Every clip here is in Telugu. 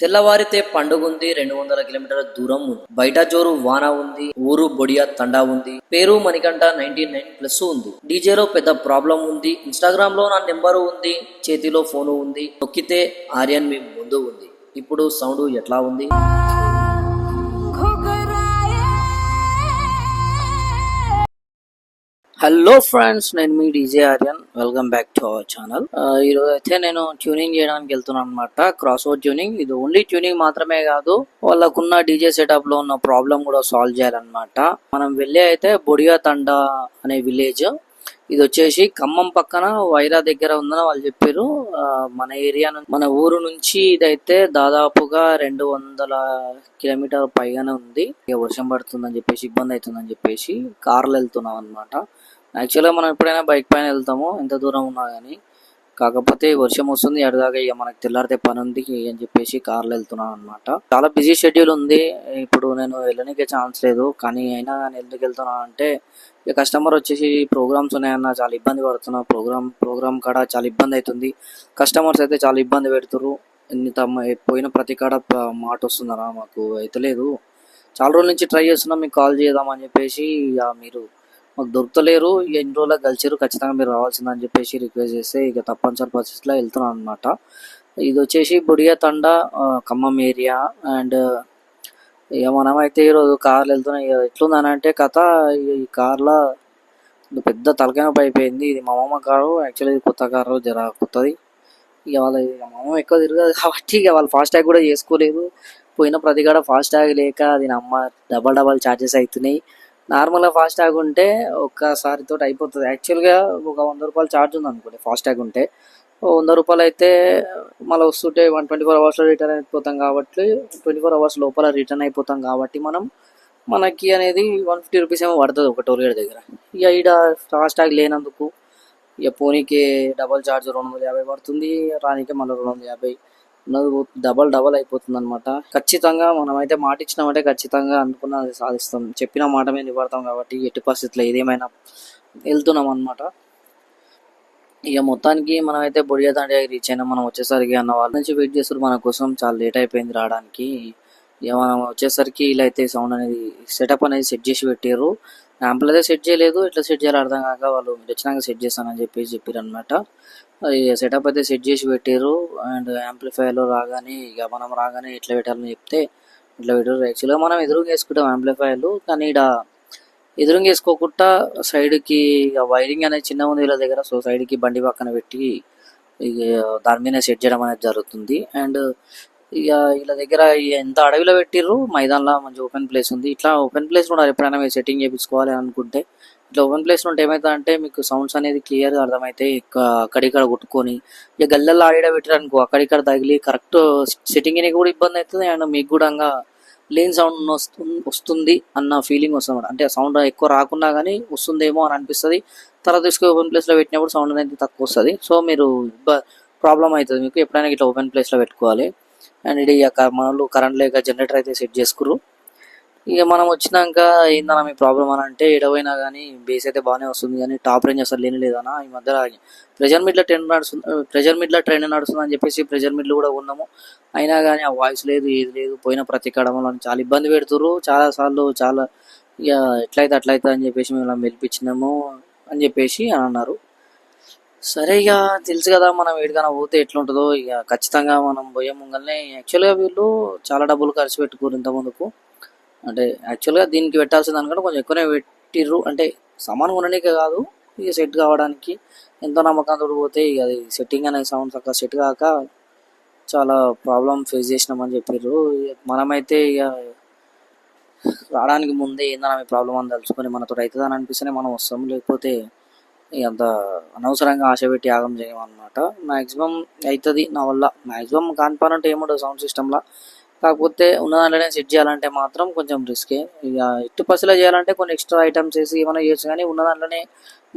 తెల్లవారితే పండుగ ఉంది రెండు వందల కిలోమీటర్ల దూరం ఉంది. బయట జోరు వాన ఉంది ఊరు బొడియా తండా ఉంది. పేరు మణికంఠ నైన్టీ నైన్ ప్లస్ ఉంది. డీజేలో పెద్ద ప్రాబ్లం ఉంది. ఇన్స్టాగ్రామ్లో నా నెంబరు ఉంది. చేతిలో ఫోను ఉంది. నొక్కితే ఆర్యన్ మీ ముందు ఉంది. ఇప్పుడు సౌండ్ ఎట్లా ఉంది? హలో ఫ్రెండ్స్ నేను మీ DJ Aryan welcome back to our channel ఈరోజు అయితే నేను ట్యూనింగ్ చేయడానికి వెళ్తున్నాను అనమాట క్రాస్ ఓవర్ ట్యూనింగ్ ఇది ఓన్లీ ట్యూనింగ్ మాత్రమే కాదు వాళ్ళకున్న డీజే సెటప్లో ఉన్న ప్రాబ్లం కూడా సాల్వ్ చేయాలన్నమాట. మనం వెళ్ళే అయితే బొడియా తండా అనే విలేజ్ ఇది వచ్చేసి ఖమ్మం పక్కన వైరా దగ్గర ఉందని వాళ్ళు చెప్పారు. మన ఏరియా మన ఊరు నుంచి ఇదైతే దాదాపుగా రెండు వందల కిలోమీటర్ పైగానే ఉంది. వర్షం పడుతుందని చెప్పేసి ఇబ్బంది అవుతుందని చెప్పేసి కార్లు వెళ్తున్నాం అనమాట యాక్చువల్గా మనం ఎప్పుడైనా బైక్ పైన వెళ్తాము ఎంత దూరం ఉన్నా కానీ కాకపోతే వర్షం వస్తుంది ఎడదాకా ఇక మనకు తెల్లారితే పని ఉంది అని చెప్పేసి కార్లో వెళ్తున్నాను అనమాట చాలా బిజీ షెడ్యూల్ ఉంది. ఇప్పుడు నేను వెళ్ళనికే ఛాన్స్ లేదు. కానీ అయినా కానీ ఎందుకు వెళ్తున్నాను అంటే ఇక కస్టమర్ వచ్చేసి ప్రోగ్రామ్స్ ఉన్నాయన్న చాలా ఇబ్బంది పడుతున్నా. ప్రోగ్రామ్ ప్రోగ్రామ్ కాడ చాలా ఇబ్బంది అవుతుంది కస్టమర్స్ అయితే చాలా ఇబ్బంది పెడుతురు ఎన్ని తమ పోయిన ప్రతి కాడ మాట వస్తుందరా మాకు? అయితే లేదు. చాలా రోజుల నుంచి ట్రై చేస్తున్నాం మీకు కాల్ చేద్దామని చెప్పేసి ఇక మీరు మాకు దొరకలేరు ఇక ఎన్ని రోజులకు కలిసారు ఖచ్చితంగా మీరు రావాల్సిందని చెప్పేసి రిక్వెస్ట్ చేస్తే ఇక తప్పనిసరి పరిస్థితిలో వెళ్తున్నాను అనమాట ఇది వచ్చేసి బుడియా తండ ఖమ్మం ఏరియా అండ్ ఇక మనమైతే ఈరోజు కార్లు వెళ్తున్నాయి ఇక ఎట్లుందని అంటే కథ ఇక ఈ కార్లో పెద్ద తలకాయ అయిపోయింది. ఇది మా మామ కారు. యాక్చువల్లీ ఇది కొత్త కారు జర కొత్తది. ఇక వాళ్ళ మా మామ ఎక్కువ తిరగదు కాబట్టి ఇక వాళ్ళు ఫాస్ట్ ట్యాగ్ కూడా చేసుకోలేదు. పోయిన ప్రతి కాడ ఫాస్ట్ ట్యాగ్ లేక అది నమ్మ డబల్ డబల్ ఛార్జెస్ అవుతున్నాయి. నార్మల్గా ఫాస్ట్ ట్యాగ్ ఉంటే ఒకసారి తోటి అయిపోతుంది. యాక్చువల్గా ఒక వంద రూపాయలు ఛార్జ్ ఉంది అనుకోండి ఫాస్ట్ ట్యాగ్ ఉంటే. వంద రూపాయలు అయితే మళ్ళీ వస్తుంటే వన్ ట్వంటీ ఫోర్ అవర్స్లో రిటర్న్ అయిపోతాం కాబట్టి ట్వంటీ ఫోర్ అవర్స్ లోపల రిటర్న్ అయిపోతాం కాబట్టి మనం మనకి అనేది వన్ ఫిఫ్టీ రూపీస్ ఏమో పడుతుంది ఒక టోల్ గేట్ దగ్గర. ఇక ఈడ ఫాస్ట్ ట్యాగ్ లేనందుకు ఇక పోనీకి డబల్ ఛార్జ్ రెండు వందల యాభై పడుతుంది రానికి మళ్ళీ రెండు వందల యాభై డబల్ డబల్ అయిపోతుంది అనమాట ఖచ్చితంగా మనమైతే మాట ఇచ్చినామంటే ఖచ్చితంగా అనుకున్నది సాధిస్తాం. చెప్పిన మాట మీద నిలబడతాం కాబట్టి ఎట్టి పరిస్థితుల్లో ఏదేమైనా వెళ్తున్నాం అనమాట ఇక మొత్తానికి మనం అయితే బొడియా తాండి రీచ్ అయినా. మనం వచ్చేసరికి అన్న వాళ్ళ నుంచి వెయిట్ చేస్తారు మన కోసం చాలా లేట్ అయిపోయింది రావడానికి. ఇక మనం వచ్చేసరికి ఇలా అయితే సౌండ్ అనేది సెటప్ అనేది సెట్ చేసి పెట్టారు యాంపుల్ అయితే సెట్ చేయలేదు. ఎట్లా సెట్ చేయాలో అర్థం కాక వాళ్ళు వచ్చినాక సెట్ చేస్తానని చెప్పేసి చెప్పారు అనమాట సెటప్ అయితే సెట్ చేసి పెట్టారు అండ్ యాంప్లిఫైర్లో రాగానే ఇక మనం రాగానే ఎట్లా పెట్టాలని చెప్తే ఇట్లా పెట్టారు యాక్చువల్గా మనం ఎదురుగా వేసుకుంటాం యాంప్లిఫైర్లు కానీ ఇక్కడ ఎదురుగా వేసుకోకుండా సైడ్కి ఇక వైరింగ్ అనేది చిన్న ఉంది వీళ్ళ దగ్గర. సో సైడ్కి బండి పక్కన పెట్టి ఇక దాని మీద సెట్ చేయడం అనేది జరుగుతుంది. అండ్ ఇక వీళ్ళ దగ్గర ఎంత అడవిలో పెట్టిర్రు? మైదాన్లో మంచి ఓపెన్ ప్లేస్ ఉంది. ఇట్లా ఓపెన్ ప్లేస్ కూడా ఎప్పుడైనా మీరు సెట్టింగ్ చేయించుకోవాలి అనుకుంటే ఇట్లా ఓపెన్ ప్లేస్ ఉంటే ఏమైతే అంటే మీకు సౌండ్స్ అనేది క్లియర్గా అర్థమైతే అక్కడిక్కడ కొట్టుకొని ఇక గల్లల్లో ఆడిడ పెట్టారనుకో అక్కడిక్కడ తగిలి కరెక్ట్ సెట్టింగ్ కూడా ఇబ్బంది అవుతుంది అండ్ మీకు కూడా లేన్ సౌండ్ వస్తుంది అన్న ఫీలింగ్ వస్తుంది అంటే సౌండ్ ఎక్కువ రాకున్నా కానీ వస్తుందేమో అని అనిపిస్తుంది. తర్వాత తీసుకు ఓపెన్ ప్లేస్లో పెట్టినప్పుడు సౌండ్ అనేది తక్కువ వస్తుంది. సో మీరు ప్రాబ్లం అవుతుంది మీకు. ఎప్పుడైనా ఇట్లా ఓపెన్ ప్లేస్లో పెట్టుకోవాలి. అండ్ ఇది ఇక మనలు కరెంట్ లేక జనరేటర్ అయితే సెట్ చేసుకుర్రు. ఇక మనం వచ్చినాక ఏందన్నా మీ ప్రాబ్లం అని అంటే ఎడవైనా కానీ బేస్ అయితే బాగానే వస్తుంది కానీ టాప్ రేంజ్ అసలు లేని లేదన్నా. ఈ మధ్య ప్రెజర్ మిడ్లో ట్రెండ్ నడుస్తుంది ప్రెజర్ మిడ్లో ట్రెండ్ నడుస్తుంది అని చెప్పేసి ప్రెజర్ మిడ్లు కూడా ఉన్నాము. అయినా కానీ ఆ వాయిస్ లేదు ఏది లేదు పోయిన ప్రతి కడమలో చాలా ఇబ్బంది పెడుతుర్రు. చాలా సార్లు చాలా ఇక ఎట్లయితే అట్లయితే అని చెప్పేసి మేము ఇలా మెలిపించినాము అని చెప్పేసి అని అన్నారు. సరే ఇక తెలుసు కదా మనం ఎక్కడికైనా పోతే ఎట్లుంటుందో. ఇక ఖచ్చితంగా మనం పోయే ముంగల్నే. యాక్చువల్గా వీళ్ళు చాలా డబ్బులు ఖర్చు పెట్టుకోరు ఇంత ముందుకు. అంటే యాక్చువల్గా దీనికి పెట్టాల్సిన దానికంటే కొంచెం ఎక్కువనే పెట్టిర్రు. అంటే సమానం కొనడానికే కాదు ఇక సెట్ కావడానికి ఎంతో నమ్మకంతో పోతే ఇక అది సెట్టింగ్ అనే సౌండ్ చక్కగా సెట్ కాక చాలా ప్రాబ్లం ఫేస్ చేసినామని చెప్పారు మనమైతే ఇక రావడానికి ముందే ఏందన్నా మీ ప్రాబ్లం అని తలుచుకొని మనతో అవుతుంది అని అనిపిస్తేనే మనం వస్తాం లేకపోతే ఇక అంత అనవసరంగా ఆశ పెట్టి యాగం చేయమన్నమాట. మ్యాక్సిమం అవుతుంది నా వల్ల. మ్యాక్సిమం కానిపానంటే ఏముండదు సౌండ్ సిస్టంలో కాకపోతే ఉన్న దాంట్లోనే సెట్ చేయాలంటే మాత్రం కొంచెం రిస్కే ఇక ఇటు పసిలో చేయాలంటే కొన్ని ఎక్స్ట్రా ఐటమ్స్ వేసి ఏమైనా చేయొచ్చు కానీ ఉన్న దాంట్లోనే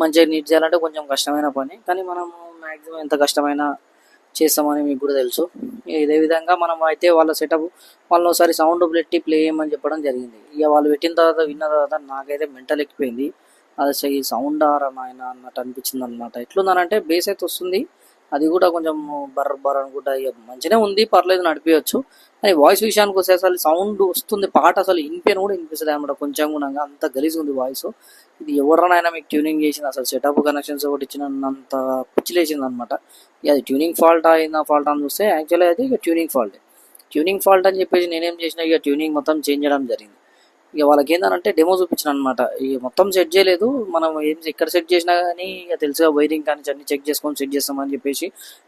మంచిగా నీట్ చేయాలంటే కొంచెం కష్టమైన పని. కానీ మనం మ్యాక్సిమం ఎంత కష్టమైనా చేస్తామని మీకు కూడా తెలుసు. ఇదే విధంగా మనం అయితే వాళ్ళ సెటప్ వాళ్ళని ఒకసారి సౌండ్ పెట్టి ప్లే చేయమని చెప్పడం జరిగింది. ఇక వాళ్ళు పెట్టిన తర్వాత విన్న తర్వాత నాకైతే మెంటల్ ఎక్కిపోయింది. అది ఈ సౌండ్ ఆరా నాయన అన్నట్టు అనిపించింది అనమాట ఎట్లుందనంటే బేస్ అయితే వస్తుంది. అది కూడా కొంచెం బర్ర బర్ర అనుకుంటా ఇక మంచిగానే ఉంది పర్లేదు నడిపించచ్చు కానీ వాయిస్ విషయానికి వస్తే అసలు సౌండ్ వస్తుంది పాట అసలు ఇన్పేన్ కూడా వినిపిస్తుంది అనమాట కొంచెం కూడా అంత గలీజ్ ఉంది వాయిస్. ఇది ఎవరినైనా మీకు ట్యూనింగ్ చేసింది అసలు సెటప్ కనెక్షన్స్ ఒకటి ఇచ్చినంత పిచ్చిలేసింది అనమాట అది ట్యూనింగ్ ఫాల్ట్ అయిందా ఫాల్ట్ అని చూస్తే యాక్చువల్లీ అది ఇక ట్యూనింగ్ ఫాల్ట్. ట్యూనింగ్ ఫాల్ట్ అని చెప్పేసి నేనేం చేసిన ఇక ట్యూనింగ్ మొత్తం చేంజ్ చేయడం జరిగింది. ఇక వాళ్ళకి ఏంటంటే డెమో చూపించిన అనమాట ఇక మొత్తం సెట్ చేయలేదు. మనం ఏం ఎక్కడ సెట్ చేసినా కానీ ఇక తెలుసుగా వైరింగ్ కానీ అన్ని చెక్ చేసుకొని సెట్ చేస్తామని చెప్పేసి.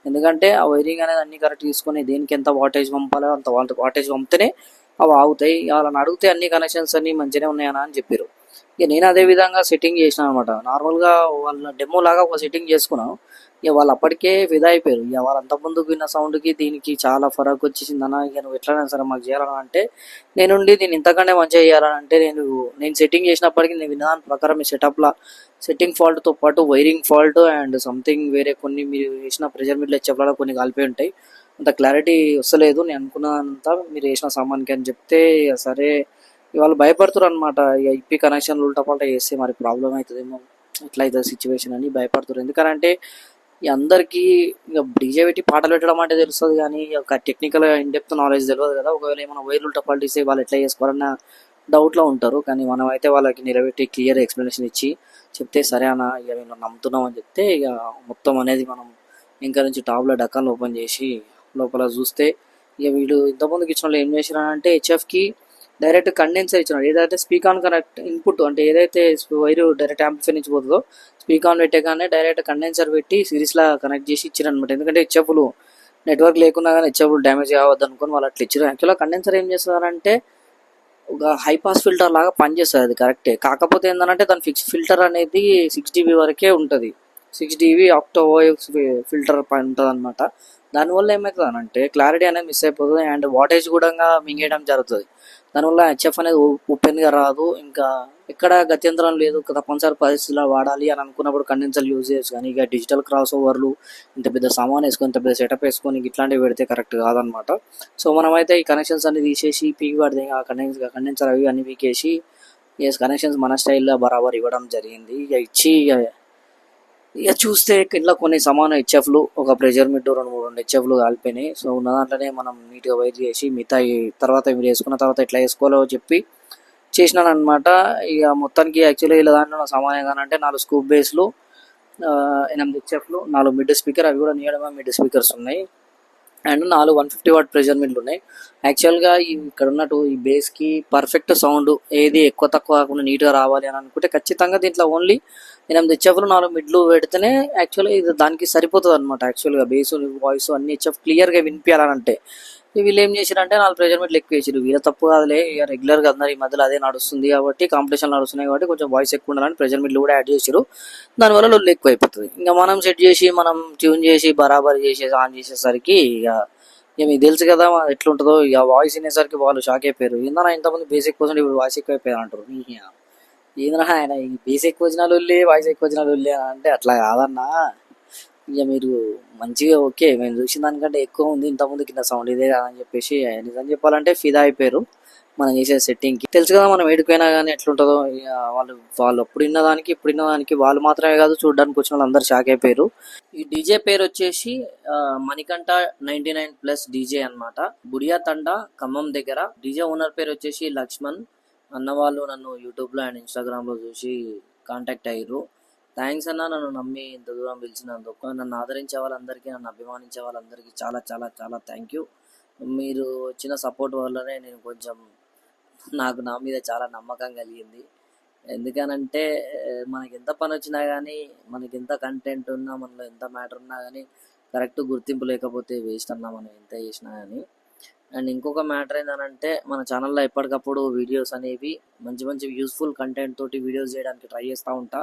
ఎందుకంటే ఆ వైరింగ్ అనేది అన్ని కరెక్ట్ తీసుకొని దేనికి ఎంత వాటేజ్ పంపాలో అంత వాటేజ్ పంపితేనే అవి ఆగుతాయి. వాళ్ళని అడిగితే అన్ని కనెక్షన్స్ అన్ని మంచిగానే ఉన్నాయని అని చెప్పారు. ఇక నేను అదే విధంగా సెట్టింగ్ చేసిన అనమాట. నార్మల్గా వాళ్ళ డెమో లాగా ఒక సెట్టింగ్ చేసుకున్నాను ఇక వాళ్ళు అప్పటికే ఫిదా అయిపోయారు. ఇక వాళ్ళు అంత ముందుకు విన్న సౌండ్కి దీనికి చాలా ఫరక్ వచ్చేసింది అన్న ఇక నువ్వు ఎట్లైనా సరే మాకు చేయాలని అంటే నేనుండి దీన్ని ఇంతకంటే మంచిగా చేయాలని అంటే నేను నేను సెట్టింగ్ చేసినప్పటికీ నేను విన్న దాని ప్రకారం మీ సెటప్లా సెట్టింగ్ ఫాల్ట్తో పాటు వైరింగ్ ఫాల్ట్ అండ్ సంథింగ్ వేరే కొన్ని మీరు వేసిన ప్రెజర్ మీట్లో చెప్పాలో కొన్ని కలిపి ఉంటాయి. అంత క్లారిటీ వస్తలేదు. నేను అనుకున్నంత మీరు వేసిన సామాన్కి అని చెప్తే సరే ఇవాళ భయపడుతున్నారు అనమాట ఇక ఇప్పి కనెక్షన్ ఉల్టా పల్టా చేస్తే మరి ప్రాబ్లం అవుతుందేమో ఎట్లా అవుతుంది సిచ్యువేషన్ అని భయపడుతారు ఎందుకంటే అందరికీ ఇక డీజే పెట్టి పాటలు పెట్టడం అంటే తెలుస్తుంది కానీ ఒక టెక్నికల్ ఇన్డెప్త్ నాలెడ్జ్ తెలియదు కదా. ఒకవేళ ఏమైనా వైర్లు ఉల్టా పల్టా వాళ్ళు ఎట్లా చేసుకోవాలన్న డౌట్లో ఉంటారు. కానీ మనం అయితే వాళ్ళకి నిలబెట్టి క్లియర్ ఎక్స్ప్లెనేషన్ ఇచ్చి చెప్తే సరే అన్న ఇక మేము నమ్ముతున్నాం అని చెప్తే ఇక మొత్తం అనేది మనం ఇంకా నుంచి టాప్లో డక్కాలు ఓపెన్ చేసి లోపల చూస్తే ఇక వీడు ఇంతకుముందుకు ఇచ్చిన వాళ్ళు ఏం చేసినారంటే హెచ్ఎఫ్కి డైరెక్ట్ కండెన్సర్ ఇచ్చినాడు. ఏదైతే స్పీక్ ఆన్ కనెక్ట్ ఇన్పుట్ అంటే ఏదైతే వైరు డైరెక్ట్ యాంప్లిఫైర్ నుంచి పోతుందో స్పీక్ ఆన్ పెట్టగానే డైరెక్ట్ కండెన్సర్ పెట్టి సిరీస్లా కనెక్ట్ చేసి ఇచ్చారు అనమాట ఎందుకంటే హెచ్ఎఫ్లు నెట్వర్క్ లేకున్నా కానీ హెచ్ఎఫ్లు డ్యామేజ్ కావద్దు అనుకుని వాళ్ళు అట్లా ఇచ్చారు యాక్చువల్గా కండెన్సర్ ఏం చేస్తారంటే ఒక హై పాస్ ఫిల్టర్ లాగా పనిచేస్తుంది అది కరెక్టే. కాకపోతే ఏంటంటే దాని ఫిక్స్ ఫిల్టర్ అనేది సిక్స్ డీబీ వరకే ఉంటుంది. సిక్స్ డీబీ ఆక్టో ఫిల్టర్ ఉంటుంది అనమాట దానివల్ల ఏమవుతుంది అంటే క్లారిటీ అనేది మిస్ అయిపోతుంది అండ్ వాటేజ్ కూడా మింగేయడం జరుగుతుంది. దానివల్ల హెచ్ఎఫ్ అనేది ఓపెన్గా రాదు. ఇంకా ఎక్కడ గత్యంతరం లేదు. తప్పనిసరి పరిస్థితిలో వాడాలి అని అనుకున్నప్పుడు కండెన్సర్ యూజ్ చేయొచ్చు కానీ ఇక డిజిటల్ క్రాస్ ఓవర్లు ఇంత పెద్ద సామాన్ వేసుకొని ఇంత పెద్ద సెటప్ వేసుకొని ఇట్లాంటివి పెడితే కరెక్ట్ కాదనమాట. సో మనమైతే ఈ కనెక్షన్స్ అన్ని తీసేసి పీకి పడితే ఆ కండెన్సర్ కండెన్సర్ అవి అన్ని పీకేసి ఎస్ కనెక్షన్స్ మన స్టైల్లో బరాబర్ ఇవ్వడం జరిగింది. ఇక ఇచ్చి ఇక చూస్తే ఇట్లా కొన్ని సమాన హెచ్ఎఫ్లు ఒక ప్రెజర్ మిడ్ రెండు మూడు రెండు హెచ్ఎఫ్లు కాలిపోయినాయి. సో ఉన్న దాంట్లోనే మనం నీట్గా వైర్ చేసి మిగతా తర్వాత మీరు వేసుకున్న తర్వాత ఎట్లా వేసుకోవాలో చెప్పి చేసినాను అనమాట ఇక మొత్తానికి యాక్చువల్లీ ఇలా దాంట్లో సమానం అంటే నాలుగు స్కూప్ బేస్లు ఎనిమిది హెచ్ఎఫ్లు నాలుగు మిడ్ స్పీకర్ అవి కూడా నీడమే మిడ్ స్పీకర్స్ ఉన్నాయి. అండ్ నాలుగు వన్ ఫిఫ్టీ వాట్ ప్రెజర్ మిడ్లు ఉన్నాయి. యాక్చువల్గా ఇక్కడ ఉన్నట్టు ఈ బేస్కి పర్ఫెక్ట్ సౌండ్ ఏది ఎక్కువ తక్కువ కాకుండా నీట్గా రావాలి అని అనుకుంటే ఖచ్చితంగా దీంట్లో ఓన్లీ ఎనిమిది చెఫ్లు నాలుగు మిడ్లు పెడితేనే యాక్చువల్గా ఇది దానికి సరిపోతుంది అనమాట యాక్చువల్గా బేస్ వాయిస్ అన్ని చెఫ్ క్లియర్గా వినిపించాలని అంటే వీళ్ళు ఏం చేశారంటే నాలుగు ప్రెజర్ మీట్లు ఎక్కువ వేసారు వీళ్ళ తప్పు కాదులే ఇక రెగ్యులర్గా అందరు ఈ మధ్యలో అదే నడుస్తుంది కాబట్టి కాంపిటీషన్ నడుస్తున్నాయి కాబట్టి కొంచెం వాయిస్ ఎక్కువ ఉండాలని ప్రెజర్ మీట్లు కూడా యాడ్ చేశారు దానివల్ల లొల్లు ఎక్కువ అయిపోతుంది. ఇంకా మనం సెట్ చేసి మనం ట్యూన్ చేసి బరాబర్ చేసేసి ఆన్ చేసేసరికి ఇక ఇక మీకు తెలుసు కదా ఎట్లుంటుందో ఇక వాయిస్ వినేసరికి వాళ్ళు షాక్ అయిపోయారు. ఇందా ఇంతమంది బేసిక్ కోసం ఇప్పుడు వాయిస్ ఎక్కువ అయిపోయారు అంటారు ఏంద్రా ఆయన? ఈ ఎక్కువ వచ్చిన లొల్లి వాయిస్ ఎక్కువ వచ్చిన లొల్లి అని అంటే అట్లా కాదన్నా. ఇక మీరు మంచిగా ఓకే మేము చూసిన దానికంటే ఎక్కువ ఉంది ఇంతకుముందు కింద సౌండ్ ఇదే కదా అని చెప్పేసి నిజం చెప్పాలంటే ఫిదా అయిపోయారు. మనం చేసే సెట్టింగ్కి. తెలుసు కదా మనం ఏడుకైనా కానీ ఎట్లుంటుందో ఇక వాళ్ళు వాళ్ళు అప్పుడు దానికి ఇప్పుడు దానికి వాళ్ళు మాత్రమే కాదు చూడడానికి వచ్చిన వాళ్ళు అందరు షాక్ అయిపోయారు. ఈ డీజే పేరు వచ్చేసి Manikanta ninety nine plus DJ అనమాట బుడియా తండా ఖమ్మం దగ్గర. డీజే ఓనర్ పేరు వచ్చేసి లక్ష్మణ్. అన్న వాళ్ళు నన్ను యూట్యూబ్లో అండ్ ఇన్స్టాగ్రామ్లో చూసి కాంటాక్ట్ అయ్యారు థ్యాంక్స్ అన్న నన్ను నమ్మి ఇంత దూరం పిలిచినందుకు నన్ను ఆదరించే వాళ్ళందరికీ నన్ను అభిమానించే వాళ్ళందరికీ చాలా చాలా చాలా థ్యాంక్ యూ. మీరు వచ్చిన సపోర్ట్ వల్లనే నేను కొంచెం నాకు నా మీద చాలా నమ్మకం కలిగింది. ఎందుకనంటే మనకి ఎంత పని వచ్చినా కానీ మనకి ఎంత కంటెంట్ ఉన్నా మనలో ఎంత మ్యాటర్ ఉన్నా కానీ కరెక్ట్ గుర్తింపు లేకపోతే వేస్ట్ అన్నా మనం ఎంత చేసినా కానీ అండ్ ఇంకొక మ్యాటర్ ఏంటంటే మన ఛానల్లో ఎప్పటికప్పుడు వీడియోస్ అనేవి మంచి మంచి యూస్ఫుల్ కంటెంట్ తోటి వీడియోస్ చేయడానికి ట్రై చేస్తూ ఉంటా.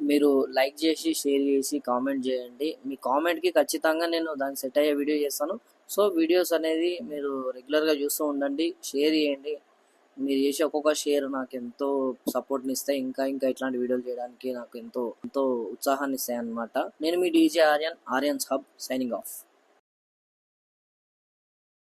మీరు లైక్ చేసి షేర్ చేసి కామెంట్ చేయండి. మీ కామెంట్కి ఖచ్చితంగా నేను దానికి సెట్ అయ్యే వీడియో చేస్తాను. సో వీడియోస్ అనేది మీరు రెగ్యులర్గా చూస్తూ ఉండండి షేర్ చేయండి. మీరు చేసే ఒక్కొక్క షేర్ నాకు ఎంతో సపోర్ట్ని ఇస్తాయి. ఇంకా ఇంకా ఇట్లాంటి వీడియోలు చేయడానికి నాకు ఎంతో ఎంతో ఉత్సాహాన్ని ఇస్తాయి అనమాట నేను మీ DJ Aryan Aryans hub signing off